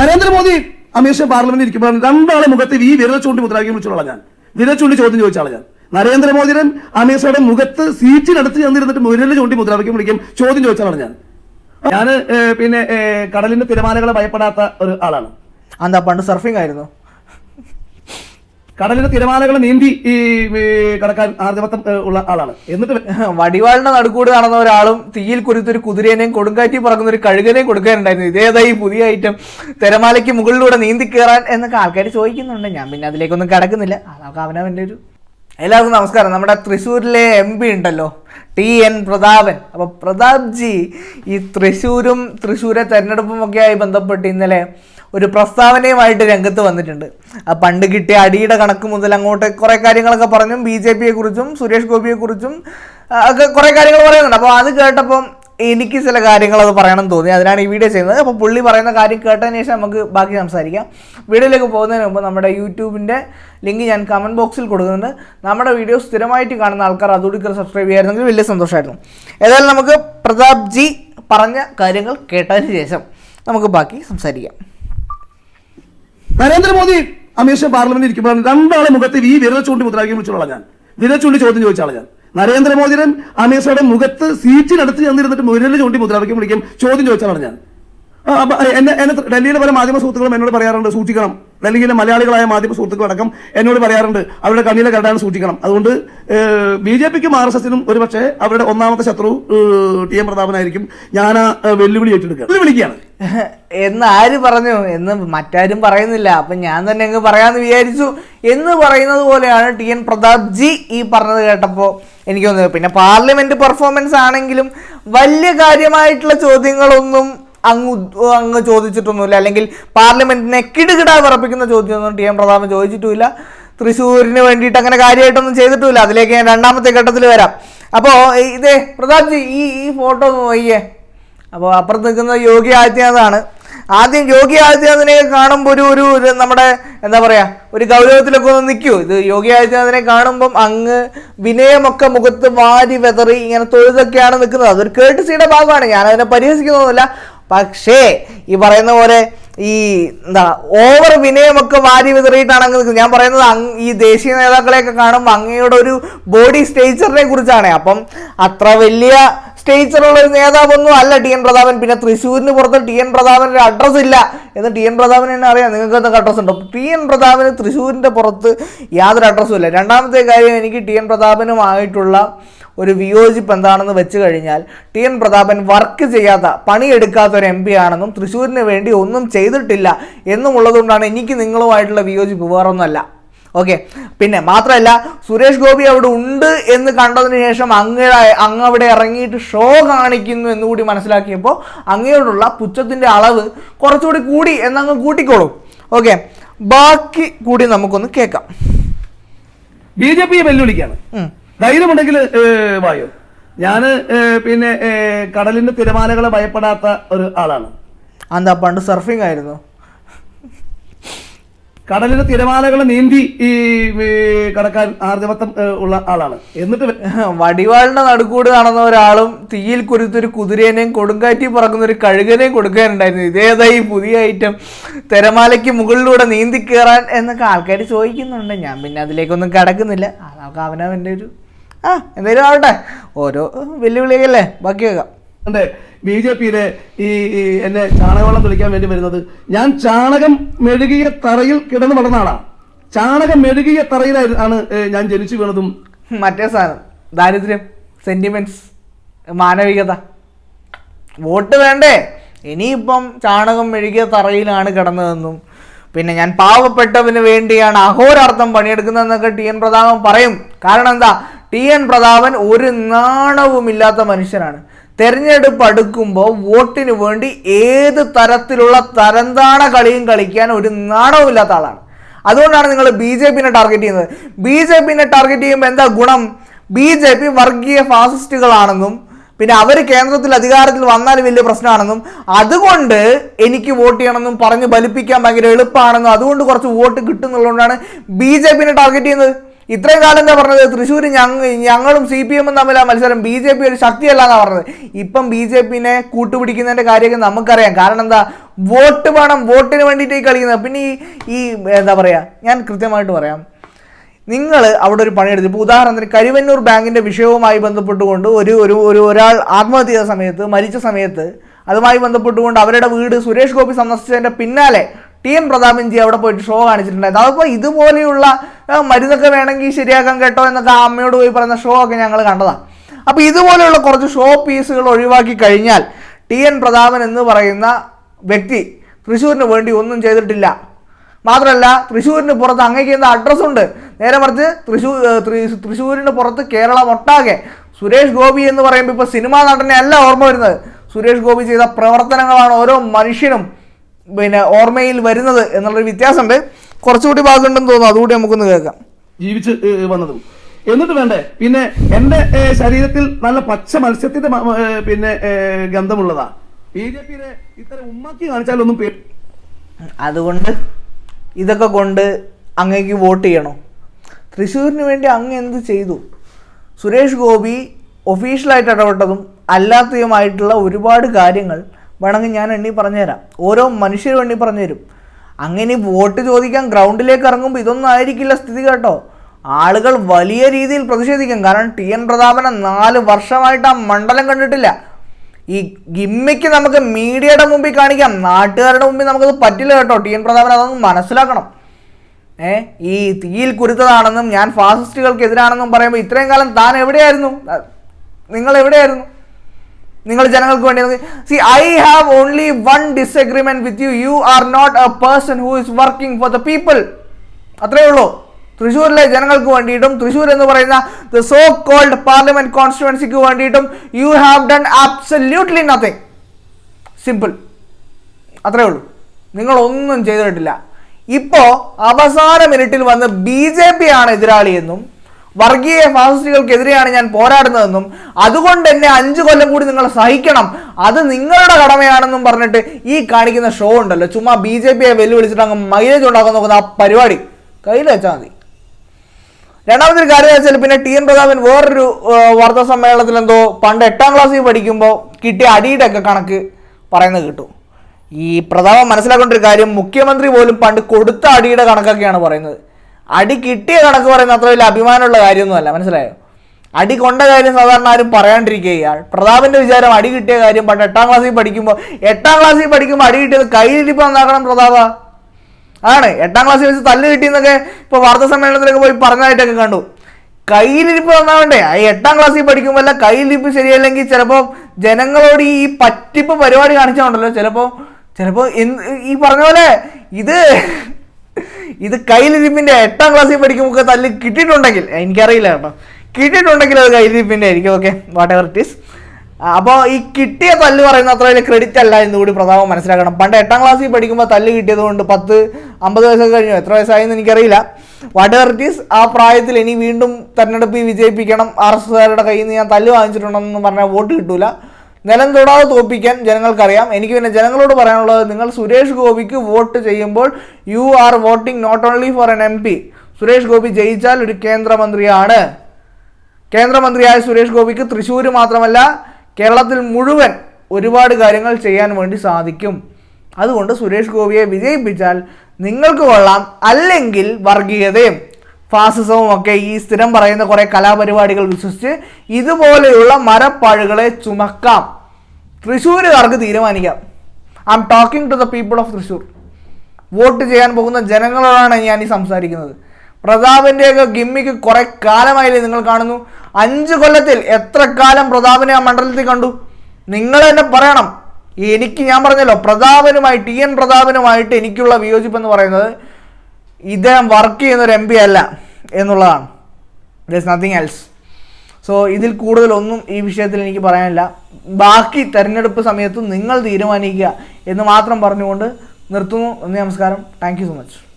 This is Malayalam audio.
നരേന്ദ്രമോദി അമിത്ഷാ പാർലമെന്റിൽ ഇരിക്കുമ്പോൾ രണ്ടാളെ മുഖത്ത് ഈ വിരൽ ചൂണ്ടി മുദ്രാവാക്യം വിളിച്ചോളാം ഞാൻ. വിരൽ ചൂണ്ടി ചോദ്യം ചോദിച്ചാളാ ഞാൻ. നരേന്ദ്രമോദിയുടെ അമിത്ഷായുടെ മുഖത്ത് സീറ്റിനടുത്ത് ചെന്നിരുന്നിട്ട് വിരൽ ചൂണ്ടി മുദ്രാവാക്യം വിളിക്കും ചോദ്യം ചോദിച്ചാളാണ് ഞാൻ. ഞാൻ പിന്നെ കടലിന്റെ തിരമാലകളെ ഭയപ്പെടാത്ത ഒരു ആളാണ്. എന്താ പണ്ട് സർഫിംഗ് ആയിരുന്നു? കടലിന്റെ തിരമാലകൾ നീന്തി ഈ കടക്കാൻ ആർജവത്വം ഉള്ള ആളാണ്. എന്നിട്ട് വടിവാളിന്റെ നടുക്കൂട് നടന്ന ഒരാളും തീയിൽ കുരുത്തൊരു കുതിരേനെയും കൊടുങ്കാറ്റി പറക്കുന്ന ഒരു കഴുകനെയും കൊടുക്കാനുണ്ടായിരുന്നു. ഇതേതായി പുതിയ ഐറ്റം തിരമാലയ്ക്ക് മുകളിലൂടെ നീന്തി കയറാൻ എന്നൊക്കെ ആൾക്കാർ ചോദിക്കുന്നുണ്ട്. ഞാൻ പിന്നെ അതിലേക്കൊന്നും കടക്കുന്നില്ല. അതൊക്കെ അവനവന്റെ ഒരു എല്ലാവർക്കും നമസ്കാരം. നമ്മുടെ തൃശ്ശൂരിലെ എം പി ഉണ്ടല്ലോ ടി എൻ പ്രതാപൻ. അപ്പോൾ പ്രതാപ് ജി ഈ തൃശ്ശൂരും തൃശ്ശൂരെ തെരഞ്ഞെടുപ്പും ഒക്കെയായി ബന്ധപ്പെട്ട് ഇന്നലെ ഒരു പ്രസ്താവനയുമായിട്ട് രംഗത്ത് വന്നിട്ടുണ്ട്. ആ പണ്ട് കിട്ടിയ അടിയുടെ കണക്ക് മുതൽ അങ്ങോട്ട് കുറേ കാര്യങ്ങളൊക്കെ പറഞ്ഞു ബി ജെ പിയെ കുറിച്ചും സുരേഷ് ഗോപിയെ കുറിച്ചും ഒക്കെ കുറേ കാര്യങ്ങൾ പറയുന്നുണ്ട്. അപ്പോൾ അത് കേട്ടപ്പം എനിക്ക് ചില കാര്യങ്ങൾ അത് പറയണം തോന്നി. അതിനാണ് ഈ വീഡിയോ ചെയ്യുന്നത്. അപ്പോൾ പുള്ളി പറയുന്ന കാര്യം കേട്ടതിന് ശേഷം നമുക്ക് ബാക്കി സംസാരിക്കാം. വീഡിയോയിലേക്ക് പോകുന്നതിന് മുമ്പ് നമ്മുടെ യൂട്യൂബിന്റെ ലിങ്ക് ഞാൻ കമന്റ് ബോക്സിൽ കൊടുക്കുന്നുണ്ട്. നമ്മുടെ വീഡിയോ സ്ഥിരമായിട്ട് കാണുന്ന ആൾക്കാർ അതുകൂടി സബ്സ്ക്രൈബ് ചെയ്യായിരുന്നെങ്കിൽ വലിയ സന്തോഷമായിരുന്നു. ഏതായാലും നമുക്ക് പ്രതാപ് ജി പറഞ്ഞ കാര്യങ്ങൾ കേട്ടതിന് ശേഷം നമുക്ക് ബാക്കി സംസാരിക്കാം. നരേന്ദ്രമോദി അമിത്ഷാ പാർലമെന്റിൽ ഇരിക്കുമ്പോൾ രണ്ടാളെ മുഖത്ത് ഈ വിരൽ ചൂണ്ടി മുദ്രാവാക്യം വിളിച്ചോളാം ഞാൻ. വിരൽ ചൂണ്ടി ചോദ്യം ചോദിച്ചാളാ ഞാൻ. നരേന്ദ്രമോദിയുടെ അമിത്ഷായുടെ മുഖത്ത് സീറ്റിനടുത്ത് ചെന്നിരുന്നിട്ട് വിരൽ ചൂണ്ടി മുദ്രാവാക്യം വിളിക്കും ചോദ്യം ചോദിച്ചാളാണ് ഞാൻ. എന്നെ എന്നെ ഡൽഹിയിലെ പല മാധ്യമ സുഹൃത്തുക്കളും എന്നോട് പറയാറുണ്ട് സൂക്ഷിക്കണം. ഡൽഹിയിലെ മലയാളികളായ മാധ്യമ സുഹൃത്തുക്കളടക്കം എന്നോട് പറയാറുണ്ട് അവരുടെ കണ്ണിലെ കണ്ടാണ് സൂക്ഷിക്കണം. അതുകൊണ്ട് ബി ജെ പിക്കും ആർ എസ് എസിനും ഒരുപക്ഷെ അവരുടെ ഒന്നാമത്തെ ശത്രു ടി എം പ്രതാപനായിരിക്കും. ഞാൻ ആ വെല്ലുവിളി ഏറ്റെടുക്കുക. വെല്ലുവിളിക്കുകയാണ്. എന്ന് ആര് പറഞ്ഞു? എന്ന് മറ്റാരും പറയുന്നില്ല. അപ്പം ഞാൻ തന്നെ അങ്ങ് പറയാന്ന് വിചാരിച്ചു. എന്ന് പറയുന്നത് പോലെയാണ് ടി എൻ പ്രതാപ് ജി ഈ പറഞ്ഞത് കേട്ടപ്പോൾ എനിക്ക് തോന്നുന്നത് പിന്നെ പാർലമെന്റ് പെർഫോമൻസ് ആണെങ്കിലും വലിയ കാര്യമായിട്ടുള്ള ചോദ്യങ്ങളൊന്നും അങ്ങ് അങ്ങ് ചോദിച്ചിട്ടൊന്നുമില്ല. അല്ലെങ്കിൽ പാർലമെന്റിനെ കിടുകിടാ വിറപ്പിക്കുന്ന ചോദ്യമൊന്നും ടി എം പ്രതാപൻ ചോദിച്ചിട്ടുമില്ല. തൃശ്ശൂരിന് വേണ്ടിയിട്ട് അങ്ങനെ കാര്യമായിട്ടൊന്നും ചെയ്തിട്ടുമില്ല. അതിലേക്ക് ഞാൻ രണ്ടാമത്തെ ഘട്ടത്തിൽ വരാം. അപ്പോൾ ഇതേ പ്രതാപ് ജി ഈ ഈ ഫോട്ടോ ഒന്ന് നോക്കിയേ. അപ്പോൾ അപ്പുറത്ത് നിൽക്കുന്നത് യോഗി ആദിത്യനാഥാണ്. ആദ്യം യോഗി ആദിത്യനാഥിനെ കാണുമ്പോൾ ഒരു ഒരു നമ്മുടെ എന്താ പറയാ ഒരു ഗൗരവത്തിലൊക്കെ ഒന്ന് നിൽക്കൂ. ഇത് യോഗി ആദിത്യനാഥിനെ കാണുമ്പം അങ്ങ് വിനയമൊക്കെ മുഖത്ത് വാരി വെതറി ഇങ്ങനെ തൊഴുതൊക്കെയാണ് നിൽക്കുന്നത്. അതൊരു കേട്ടുസിയുടെ ഭാഗമാണ്. ഞാൻ അതിനെ പക്ഷേ ഈ പറയുന്ന പോലെ ഈ എന്താ ഓവർ വിനയമൊക്കെ വാരി വിതറിയിട്ടാണ് അങ്ങ് ഞാൻ പറയുന്നത് അങ് ഈ ദേശീയ നേതാക്കളെയൊക്കെ കാണുമ്പോൾ അങ്ങയുടെ ഒരു ബോഡി സ്റ്റേച്ചറിനെ കുറിച്ചാണ്. അപ്പം അത്ര വലിയ സ്റ്റേച്ചറുള്ള ഒരു നേതാവൊന്നും അല്ല ടി എൻ പ്രതാപൻ. പിന്നെ തൃശ്ശൂരിന് പുറത്ത് ടി എൻ പ്രതാപന്റെ അഡ്രസ്സ് ഇല്ല. എന്ന് ടി എൻ പ്രതാപന് തന്നെ അറിയാം. നിങ്ങൾക്ക് എന്തൊക്കെ അഡ്രസ്സ് ഉണ്ടോ? ടി എൻ പ്രതാപന് തൃശ്ശൂരിന്റെ പുറത്ത് യാതൊരു അഡ്രസ്സും ഇല്ല. രണ്ടാമത്തെ കാര്യം എനിക്ക് ടി എൻ പ്രതാപനുമായിട്ടുള്ള ഒരു വിയോജിപ്പ് എന്താണെന്ന് വെച്ച് കഴിഞ്ഞാൽ ടി എൻ പ്രതാപൻ വർക്ക് ചെയ്യാത്ത പണിയെടുക്കാത്ത ഒരു എം പി ആണെന്നും തൃശ്ശൂരിന് വേണ്ടി ഒന്നും ചെയ്തിട്ടില്ല എന്നുമുള്ളതുകൊണ്ടാണ് എനിക്ക് നിങ്ങളുമായിട്ടുള്ള വിയോജിപ്പ് വേറൊന്നുമല്ല. ഓക്കെ. പിന്നെ മാത്രമല്ല സുരേഷ് ഗോപി അവിടെ ഉണ്ട് എന്ന് കണ്ടതിന് ശേഷം അങ്ങ അങ്ങ് അവിടെ ഇറങ്ങിയിട്ട് ഷോ കാണിക്കുന്നു എന്നുകൂടി മനസ്സിലാക്കിയപ്പോൾ അങ്ങയോടുള്ള പുച്ഛത്തിന്റെ അളവ് കുറച്ചുകൂടി കൂടി എന്നങ്ങ് കൂട്ടിക്കോളൂ. ഓക്കെ. ബാക്കി കൂടി നമുക്കൊന്ന് കേൾക്കാം. ബി ജെ പിയെ വെല്ലുവിളിക്കുകയാണ്. ഉം. ധൈര്യമുണ്ടെങ്കിൽ വായു. ഞാൻ പിന്നെ കടലിന്റെ തിരമാലകളെ ഭയപ്പെടാത്ത ഒരു ആളാണ്. എന്താ പണ്ട് സർഫിംഗ് ആയിരുന്നു? കടലിന്റെ തിരമാലകളെ നീന്തി ഈ കടക്കാൻ ആർജവത്വം ഉള്ള ആളാണ്. എന്നിട്ട് വടിവാളിന്റെ നടുക്കൂട് നടന്ന ഒരാളും തീയിൽ കുരുത്തൊരു കുതിരേനെയും കൊടുങ്കാറ്റി പറക്കുന്ന ഒരു കഴുകനെയും കൊടുക്കാനുണ്ടായിരുന്നു. ഇതേതായി പുതിയ ഐറ്റം തിരമാലയ്ക്ക് മുകളിലൂടെ നീന്തി കയറാൻ എന്നൊക്കെ ആൾക്കാർ ചോദിക്കുന്നുണ്ട്. ഞാൻ പിന്നെ അതിലേക്കൊന്നും കിടക്കുന്നില്ല. അതൊക്കെ അവനവന്റെ ഒരു ആ എന്തായാലും ആവട്ടെ. ഓരോ വെല്ലുവിളിയല്ലേ ബാക്കി വെക്കാം. ബി ജെ പിയിലെ ഈ എന്നെ ചാണകവെള്ളം തുളിക്കാൻ വേണ്ടി വരുന്നത്. ഞാൻ ചാണകം മെഴുകിയ തറയിൽ കിടന്നു വളർന്ന ആളാണ് ചാണകം മെഴുകിയ തറയിലാണ് ഞാൻ ജനിച്ചു വീണതും. മറ്റേ സാധനം ദാരിദ്ര്യം സെന്റിമെന്റ്സ് മാനവികത. വോട്ട് വേണ്ടേ? ഇനിയിപ്പം ചാണകം മെഴുകിയ തറയിലാണ് കിടന്നതെന്നും പിന്നെ ഞാൻ പാവപ്പെട്ടവന് വേണ്ടിയാണ് അഹോരാർത്ഥം പണിയെടുക്കുന്നതെന്നൊക്കെ ടി എൻ പ്രതാപം പറയും. കാരണം എന്താ? ടി എൻ പ്രതാപൻ ഒരു നാണവുമില്ലാത്ത മനുഷ്യനാണ്. തെരഞ്ഞെടുപ്പ് അടുക്കുമ്പോൾ വോട്ടിന് വേണ്ടി ഏത് തരത്തിലുള്ള തരംതാണ കളിയും കളിക്കാൻ ഒരു നാണവുമില്ലാത്ത ആളാണ്. അതുകൊണ്ടാണ് നിങ്ങൾ ബി ജെ പിനെ ടാർഗറ്റ് ചെയ്യുന്നത്. ബി ജെ പിനെ ടാർഗറ്റ് ചെയ്യുമ്പോൾ എന്താ ഗുണം? ബി ജെ പി വർഗീയ ഫാസിസ്റ്റുകളാണെന്നും പിന്നെ അവർ കേന്ദ്രത്തിൽ അധികാരത്തിൽ വന്നാൽ വലിയ പ്രശ്നമാണെന്നും അതുകൊണ്ട് എനിക്ക് വോട്ട് ചെയ്യണമെന്നും പറഞ്ഞ് ബലിപ്പിക്കാൻ ഭയങ്കര എളുപ്പമാണെന്നും അതുകൊണ്ട് കുറച്ച് വോട്ട് കിട്ടുന്നുള്ളതുകൊണ്ടാണ് ബി ജെ പിനെ ടാർഗറ്റ് ചെയ്യുന്നത്. ഇത്രയും കാലം എന്താ പറഞ്ഞത്? തൃശ്ശൂർ ഞങ്ങ ഞങ്ങളും സി പി എമ്മും തമ്മിൽ ആ മത്സരം. ബി ജെ പി ഒരു ശക്തിയല്ല എന്നാ പറഞ്ഞത്. ഇപ്പം ബി ജെ പിനെ കൂട്ടുപിടിക്കുന്നതിന്റെ കാര്യമൊക്കെ നമുക്കറിയാം. കാരണം എന്താ? വോട്ട് വേണം. വോട്ടിന് വേണ്ടിയിട്ട് കളിക്കുന്നത്. പിന്നെ ഈ ഈ എന്താ പറയാ? ഞാൻ കൃത്യമായിട്ട് പറയാം. നിങ്ങൾ അവിടെ ഒരു പണിയെടുത്തു. ഇപ്പോൾ ഉദാഹരണത്തിന് കരുവന്നൂർ ബാങ്കിന്റെ വിഷയവുമായി ബന്ധപ്പെട്ടുകൊണ്ട് ഒരു ഒരു ഒരു ഒരാൾ ആത്മഹത്യ സമയത്ത് മരിച്ച സമയത്ത് അതുമായി ബന്ധപ്പെട്ടുകൊണ്ട് അവരുടെ വീട് സുരേഷ് ഗോപി സന്ദർശിച്ചതിന്റെ പിന്നാലെ ടി എൻ പ്രതാപൻജി അവിടെ പോയിട്ട് ഷോ കാണിച്ചിട്ടുണ്ടായിരുന്നു. അതപ്പോൾ ഇതുപോലെയുള്ള മരുന്നൊക്കെ വേണമെങ്കിൽ ശരിയാക്കാൻ കേട്ടോ എന്നൊക്കെ ആ അമ്മയോട് പോയി പറയുന്ന ഷോ ഒക്കെ ഞങ്ങൾ കണ്ടതാണ് അപ്പോൾ ഇതുപോലെയുള്ള കുറച്ച് ഷോ പീസുകൾ ഒഴിവാക്കി കഴിഞ്ഞാൽ ടി എൻ പ്രതാപൻ എന്ന് പറയുന്ന വ്യക്തി തൃശ്ശൂരിന് വേണ്ടി ഒന്നും ചെയ്തിട്ടില്ല. മാത്രമല്ല തൃശ്ശൂരിന് പുറത്ത് അങ്ങേക്ക് എന്താ അഡ്രസ്സുണ്ട് നേരെ മറിച്ച് തൃശ്ശൂർ തൃശ്ശൂരിന് പുറത്ത് കേരളം ഒട്ടാകെ സുരേഷ് ഗോപി എന്ന് പറയുമ്പോൾ ഇപ്പോൾ സിനിമാ നടനെ അല്ല ഓർമ്മ വരുന്നത്. സുരേഷ് ഗോപി ചെയ്ത പ്രവർത്തനങ്ങളാണ് ഓരോ മനുഷ്യനും പിന്നെ ഓർമ്മയിൽ വരുന്നത് എന്നുള്ളൊരു വ്യത്യാസമുണ്ട്. കുറച്ചുകൂടി ഭാഗമുണ്ടെന്ന് തോന്നുന്നു. അതുകൂടി നമുക്കൊന്ന് കേൾക്കാം. ജീവിച്ച് വന്നതും. എന്നിട്ട് വേണ്ടേ? പിന്നെ എന്റെ ശരീരത്തിൽ നല്ല പച്ച മത്സ്യത്തിന്റെ പിന്നെ ഗന്ധമുള്ളതാ. ബി ജെ പിയിലെ ഇത്തരം ഉമ്മാക്കി കാണിച്ചാലൊന്നും അതുകൊണ്ട് ഇതൊക്കെ കൊണ്ട് അങ്ങേക്ക് വോട്ട് ചെയ്യണോ? തൃശ്ശൂരിന് വേണ്ടി അങ്ങ് എന്ത് ചെയ്തു? സുരേഷ് ഗോപി ഒഫീഷ്യലായിട്ട് ഇടപെട്ടതും അല്ലാത്തതുമായിട്ടുള്ള ഒരുപാട് കാര്യങ്ങൾ വേണമെങ്കിൽ ഞാൻ എണ്ണി പറഞ്ഞുതരാം. ഓരോ മനുഷ്യരും എണ്ണി പറഞ്ഞുതരും. അങ്ങനെ വോട്ട് ചോദിക്കാൻ ഗ്രൗണ്ടിലേക്ക് ഇറങ്ങുമ്പോൾ ഇതൊന്നും ആയിരിക്കില്ല സ്ഥിതി കേട്ടോ. ആളുകൾ വലിയ രീതിയിൽ പ്രതിഷേധിക്കും. കാരണം ടി എൻ പ്രതാപനെ നാല് വർഷമായിട്ട് ആ മണ്ഡലം കണ്ടിട്ടില്ല. ഈ ഗിമ്മിക്ക് നമുക്ക് മീഡിയയുടെ മുമ്പിൽ കാണിക്കാം. നാട്ടുകാരുടെ മുമ്പിൽ നമുക്കത് പറ്റില്ല കേട്ടോ. ടി എൻ പ്രതാപൻ അതൊന്ന് മനസ്സിലാക്കണം. ഏ ഈ തീയിൽ കുരുത്തതാണെന്നും ഞാൻ ഫാസിസ്റ്റുകൾക്ക് എതിരാണെന്നും പറയുമ്പോൾ ഇത്രയും കാലം താൻ എവിടെയായിരുന്നു? നിങ്ങൾ എവിടെയായിരുന്നു? നിങ്ങൾ ജനങ്ങൾക്ക് വേണ്ടി see I have only one disagreement with you you are not a person who is working for the people അത്രേ ഉള്ളൂ. തൃശ്ശൂരിലെ ജനങ്ങൾക്ക് വേണ്ടിയിട്ടും തൃശ്ശൂർ എന്ന് പറയുന്ന ദ സോ കോൾഡ് പാർലമെന്റ് കോൺസ്റ്റിറ്റ്യുവൻസിക്ക് വേണ്ടിയിട്ടും you have done absolutely nothing simple അത്രേ ഉള്ളൂ. നിങ്ങൾ ഒന്നും ചെയ്തിട്ടില്ല. ഇപ്പോ അവസാന മിനിറ്റിൽ വന്ന് ബി ജെ പി ആണ് എതിരാളി എന്നും വർഗീയ ഫാസിസ്റ്റുകൾക്കെതിരെയാണ് ഞാൻ പോരാടുന്നതെന്നും അതുകൊണ്ട് എന്നെ അഞ്ചു കൊല്ലം കൂടി നിങ്ങൾ സഹിക്കണം. അത് നിങ്ങളുടെ കടമയാണെന്നും പറഞ്ഞിട്ട് ഈ കാണിക്കുന്ന ഷോ ഉണ്ടല്ലോ. ചുമ്മാ ബി ജെ പിയെ വെല്ലുവിളിച്ചിട്ട് അങ്ങ് മൈലേജ് ഉണ്ടാക്കാൻ നോക്കുന്ന ആ പരിപാടി. കയ്യിൽ വെച്ചാൽ മതി. രണ്ടാമത്തെ കാര്യം വെച്ചാൽ പിന്നെ ടി എൻ പ്രതാപൻ വേറൊരു വാർത്താ സമ്മേളനത്തിൽ എന്തോ പണ്ട് എട്ടാം ക്ലാസ്സിൽ പഠിക്കുമ്പോൾ കിട്ടിയ അടിയുടെ ഒക്കെ കണക്ക് പറയുന്നത് കിട്ടും. ഈ പ്രതാപം മനസ്സിലാക്കേണ്ട ഒരു കാര്യം മുഖ്യമന്ത്രി പോലും പണ്ട് കൊടുത്ത അടിയുടെ കണക്കൊക്കെയാണ് പറയുന്നത്. അടി കിട്ടിയ കണക്ക് പറയുന്ന അത്ര വലിയ അഭിമാനമുള്ള കാര്യമൊന്നുമല്ല മനസ്സിലായോ? അടി കൊണ്ട കാര്യം സാധാരണ ആരും പറയാണ്ടിരിക്കുക പ്രതാപന്റെ വിചാരം അടി കിട്ടിയ കാര്യം പണ്ട് എട്ടാം ക്ലാസ്സിൽ പഠിക്കുമ്പോൾ എട്ടാം ക്ലാസ്സിൽ പഠിക്കുമ്പോൾ അടി കിട്ടിയത് കയ്യിലിരിപ്പ് നന്നാക്കണം പ്രതാപ. ആണ്. എട്ടാം ക്ലാസ്സിൽ വെച്ച് തല്ല് കിട്ടിയെന്നൊക്കെ ഇപ്പൊ വാർത്താ സമ്മേളനത്തിലൊക്കെ പോയി പറഞ്ഞതായിട്ടൊക്കെ കണ്ടു. കയ്യിലിരിപ്പ് നന്നാവണ്ടേ? ആ എട്ടാം ക്ലാസ്സിൽ പഠിക്കുമ്പോൾ അല്ല കയ്യിലിരിപ്പ് ശരിയല്ലെങ്കിൽ ചിലപ്പോൾ ജനങ്ങളോട് ഈ പറ്റിപ്പ് പരിപാടി കാണിച്ചുണ്ടല്ലോ ചിലപ്പോൾ ചിലപ്പോൾ ഈ പറഞ്ഞ പോലെ ഇത് ഇത് കയ്യിലിരിപ്പിന്റെ എട്ടാം ക്ലാസ്സിൽ പഠിക്കുമ്പോൾ തല്ല് കിട്ടിയിട്ടുണ്ടെങ്കിൽ എനിക്കറിയില്ല കേട്ടോ. കിട്ടിയിട്ടുണ്ടെങ്കിൽ അത് കയ്യിലിരിപ്പിന്റെ ആയിരിക്കും okay whatever it is അപ്പോൾ ഈ കിട്ടിയ തല്ല് പറയുന്ന അത്ര വലിയ ക്രെഡിറ്റ് അല്ല എന്ന് കൂടി പ്രതാപം മനസ്സിലാക്കണം. പണ്ട് എട്ടാം ക്ലാസ്സിൽ പഠിക്കുമ്പോൾ തല്ല് കിട്ടിയത് കൊണ്ട് പത്ത് അമ്പത് വയസ്സൊക്കെ കഴിഞ്ഞു. എത്ര വയസ്സായെന്ന് എനിക്കറിയില്ല. വാട്ട് എവർ ഇറ്റ് ഈസ് ആ പ്രായത്തിൽ ഇനി വീണ്ടും തെരഞ്ഞെടുപ്പിൽ വിജയിപ്പിക്കണം. ആർ എസ് എസുകാരുടെ കയ്യിൽ നിന്ന് ഞാൻ തല്ല് വാങ്ങിച്ചിട്ടുണ്ടെന്ന് പറഞ്ഞാൽ വോട്ട് കിട്ടൂല. നിലം തൊടാതെ തോപ്പിക്കാൻ ജനങ്ങൾക്കറിയാം. എനിക്ക് പിന്നെ ജനങ്ങളോട് പറയാനുള്ളത് നിങ്ങൾ സുരേഷ് ഗോപിക്ക് വോട്ട് ചെയ്യുമ്പോൾ you are voting not only for an M P Suresh Gopi ജയിച്ചാൽ ഒരു കേന്ദ്രമന്ത്രിയാണ്. കേന്ദ്രമന്ത്രിയായ സുരേഷ് ഗോപിക്ക് തൃശ്ശൂർ മാത്രമല്ല കേരളത്തിൽ മുഴുവൻ ഒരുപാട് കാര്യങ്ങൾ ചെയ്യാൻ വേണ്ടി സാധിക്കും. അതുകൊണ്ട് സുരേഷ് ഗോപിയെ വിജയിപ്പിച്ചാൽ നിങ്ങൾക്ക് കൊള്ളാം. അല്ലെങ്കിൽ വർഗീയതയും. ഫാസിസവും ഒക്കെ ഈ സ്ഥിരം പറയുന്ന കുറേ കലാപരിപാടികൾ വിശ്വസിച്ച് ഇതുപോലെയുള്ള മരപ്പാഴുകളെ ചുമക്കാം. തൃശ്ശൂരുകാർക്ക് തീരുമാനിക്കാം. I'm talking to the people of Thrissur. Vote ചെയ്യാൻ പോകുന്ന ജനങ്ങളോടാണ് ഞാൻ ഈ സംസാരിക്കുന്നത്. പ്രതാപിന്റെയൊക്കെ ഗിമ്മിക്ക് കുറെ കാലമായില്ലേ നിങ്ങൾ കാണുന്നു. അഞ്ച് കൊല്ലത്തിൽ എത്ര കാലം പ്രതാപിനെ ആ മണ്ഡലത്തിൽ കണ്ടു? നിങ്ങൾ തന്നെ പറയണം. എനിക്ക് ഞാൻ പറഞ്ഞല്ലോ പ്രതാപനുമായി ടി എൻ പ്രതാപനുമായിട്ട് എനിക്കുള്ള വിയോജിപ്പ് എന്ന് പറയുന്നത് ഇദ്ദേഹം വർക്ക് ചെയ്യുന്ന ഒരു എം പി അല്ല എന്നുള്ളതാണ്. ദർ നത്തിങ് എൽസ് സോ ഇതിൽ കൂടുതലൊന്നും ഈ വിഷയത്തിൽ എനിക്ക് പറയാനില്ല. ബാക്കി തെരഞ്ഞെടുപ്പ് സമയത്തും നിങ്ങൾ തീരുമാനിക്കുക എന്ന് മാത്രം പറഞ്ഞുകൊണ്ട് നിർത്തുന്നു. നന്ദി നമസ്കാരം. Thank so much